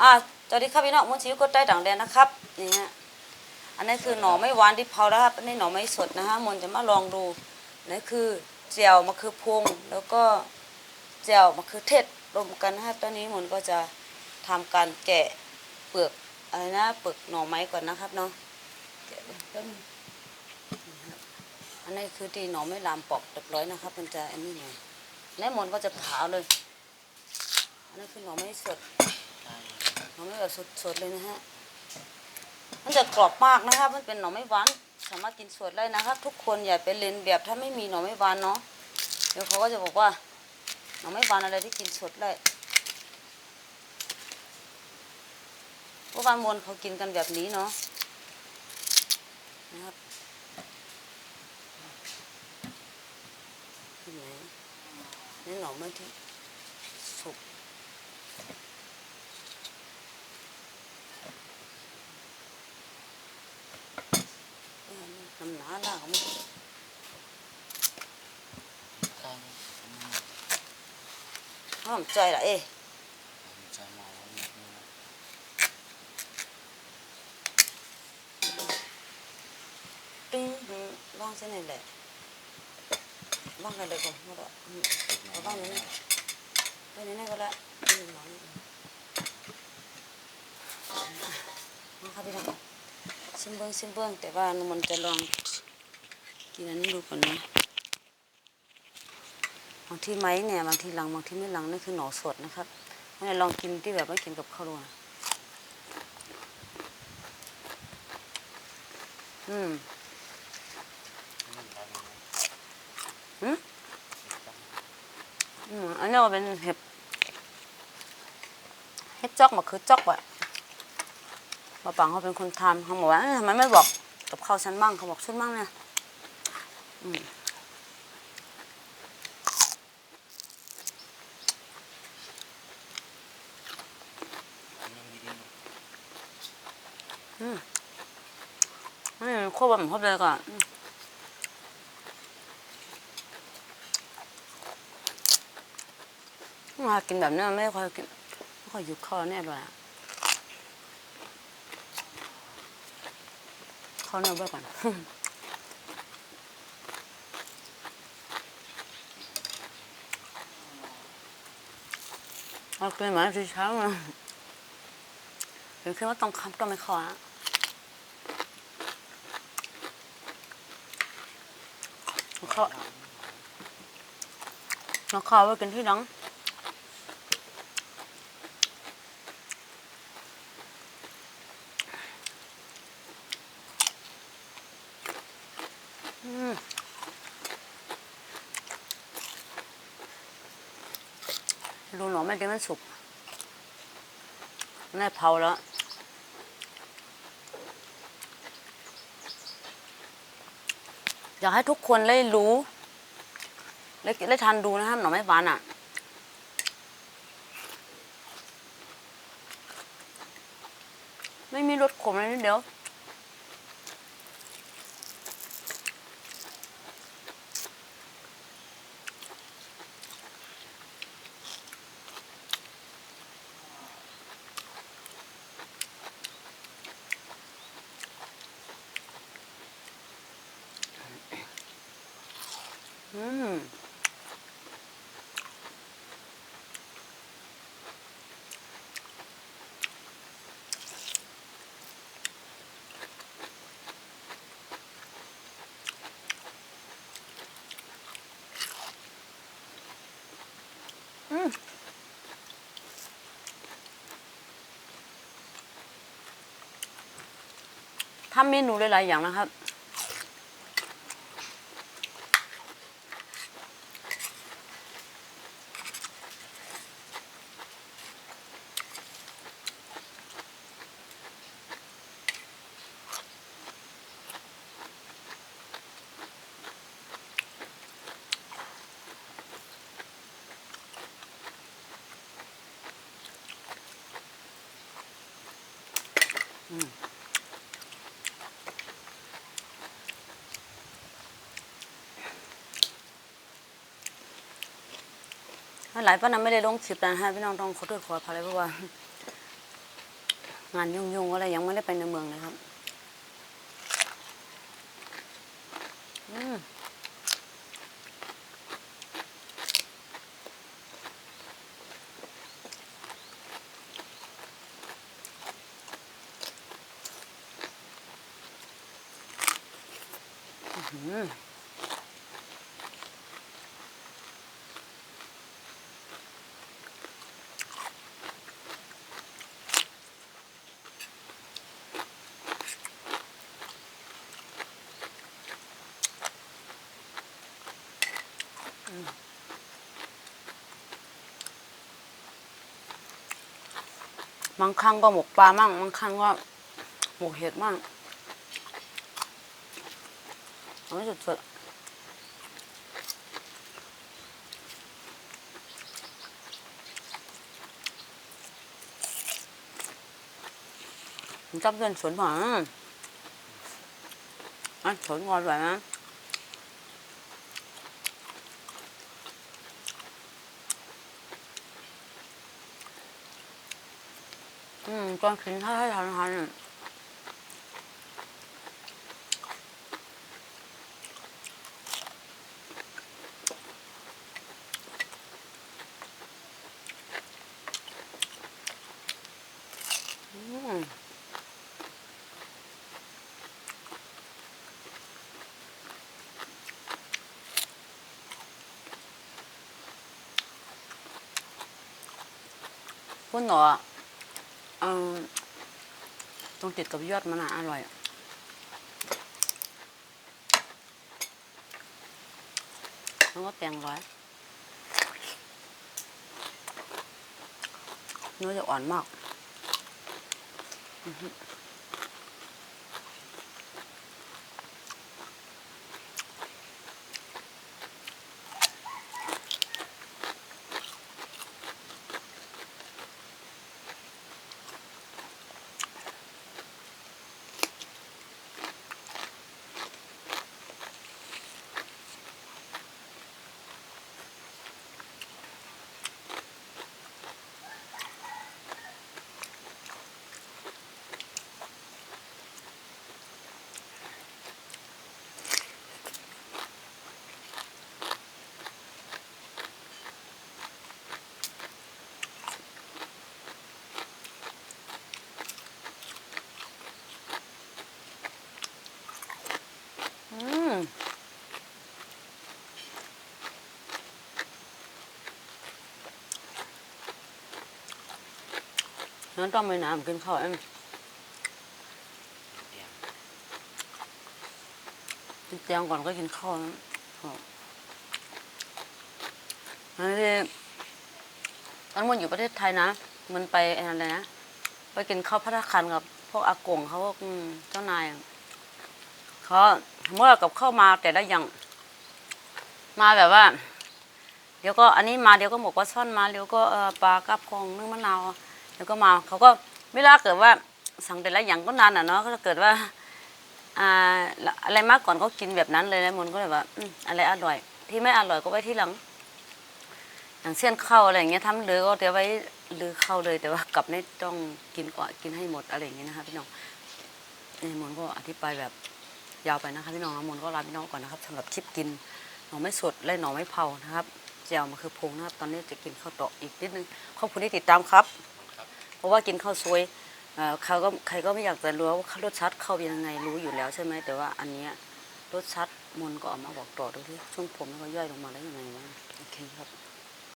อ่าสวัสดีครับพี่น้องมุนชีวิตกดใต้ต่างแดนนะครับนี่ฮะอันนี้คือหน่อไม้หวานที่เผาแล้วครับอันนี้หน่อไม้สดนะฮะมนจะมาลองดูนี่คือเจียวมะเขือพวงแล้วก็เจียวมะเขือเทศรวมกันนะครับตอนนี้มนก็จะทำการแกะเปลือกอะไรนะเปลือกหน่อไม้ก่อนนะครับเนาะแกะเลยแป๊บนึงนี่ครับอันนี้คือที่หน่อไม้ลามปอกเรียบร้อยนะครับ มันจะอันนี้หน่อยและมนก็จะเผาเลยอันนี้คือหน่อไม้สด หน่อไม้แบบสดๆเลยนะฮะ มันจะกรอบมากนะครับมันเป็นหน่อไม้หวาน สามารถกินสดได้นะครับทุกคนอย่าไปเลียนแบบถ้าไม่มีหน่อไม้หวานเนาะ เดี๋ยวเขาก็จะบอกว่าหน่อไม้หวานอะไรที่กินสดได้พราะบางมนเขากินกันแบบนี้เนาะนะครับนนี่หน่อไม้ที่สุก น้ำหนาล่าของมันห้ามใจละเอ้ตึ้งหืมว่างเส้นไหนแหละว่างกันเลย กินนั้นอันนี้ดูก่อนนะบางทีไหมเนี่ยบางทีหลังบางทีไม่หลังนั่นคือหนอสดนะครับให้ลองกินที่แบบไม่กินกับข้าวดูนะอืมอืมอืมอันนี้ก็เป็นเห็ดเห็ดจอกมะคือจอกอะป้าปังเขาเป็นคนทำเขาบอกว่าทำไมไม่บอกกับข้าวฉันบ้างเขาบอกฉันบ้างเนี่ย อืมอืมนี่โคตรแบบผมชอบเลยก่อนมากินแบบนี้ไม่ค่อยกินไม่ค่อยหยุดคอแน่เลยอะเข้าเนื้อเบื่อก่อน เราเป็นหมาสีเช้ามาเห็นขึ้นว่าต้องคับต้องไม่คออะเขาเราคอไว้กินที่น้อง รูหนอไม่ได้มันสุกแม่เผาแล้วอยากให้ทุกคนได้รู้ได้ได้ทันดูนะครับหน่อไม้หวานอะไม่มีรสขมเลยนิดเดียว อืมทำเมนูหลายๆอย่างนะครับ หลายป้านะไม่ได้ลงคลิปนะฮะพี่น้องต้องขอโทษขออภัยเพราะว่า งานยุ่งๆก็เลยยังไม่ได้ไปในเมืองเลยครับอืม บางครั้งก็หมกปลามั่งบางครั้งก็หมกเห็ดมั่งเอาไม่สุดๆผมชอบเดินสวนหมาอะสวนงอนไหวไหม อืมตอนกินถ้าให้ทานทานๆ เออตรงติดกับยอดมันอะอร่อยแล้วก็แตงร้อยเนื้อจะอ่อนมากอืม งั้นต้องไปน้ำกินข้าวเอ็มกินเตียงก่อนก็กินข้าวนะครับอันนี้ตอนมันอยู่ประเทศไทยนะ มันไปอะไรนะ ไปกินข้าวพัตตาคันกับพวกอากงเขาพวกเจ้านายเขาเมื่อกับเข้าวมาแต่ละอย่าง มาแบบว่า เดี๋ยวก็อันนี้มาเดี๋ยวก็หมกปลาช่อนมาเดี๋ยวก็ปลากระพงนึ่งมะนาว เดี๋ยวก็มาเขาก็เวลาเกิดว่าสั่งแต่ละอย่างก็นานอะเนาะก็จะเกิดว่าอ่าอะไรมากก่อนก็กินแบบนั้นเลยนะมนก็เลยว่าอะไรอร่อย ที่ไม่อร่อยก็ไว้ที่หลัง อย่างเช่นข้าวอะไรอย่างเงี้ยทำเหลือก็เดี๋ยวไว้หรือข้าวเลยแต่ว่ากลับไม่ต้องกินก่อนกินให้หมดอะไรอย่างเงี้ยนะคะพี่น้องนี่มนก็อธิบายแบบยาวไปนะคะพี่น้องน้ำมนก็ลาพี่น้องก่อนนะครับสำหรับคลิปกินหน่อไม้สดและหน่อไม้เผานะครับแจวมาคือพงนะครับตอนนี้จะกินข้าวต่ออีกนิดนึงขอบคุณที่ติดตามครับ ราะว่ากินข้าวซวยเขาก็ใครก็ไม่อยากจะรู้ว่ารสชาติเข้าเป็นยังไงรู้อยู่แล้วใช่ไหมแต่ว่าอันเนี้ยรสชาติมนก็ออกมาบอกต่อดูที่ช่วงผมมันก็ย่อยลงมาได้ยังไงวะโอเคครับ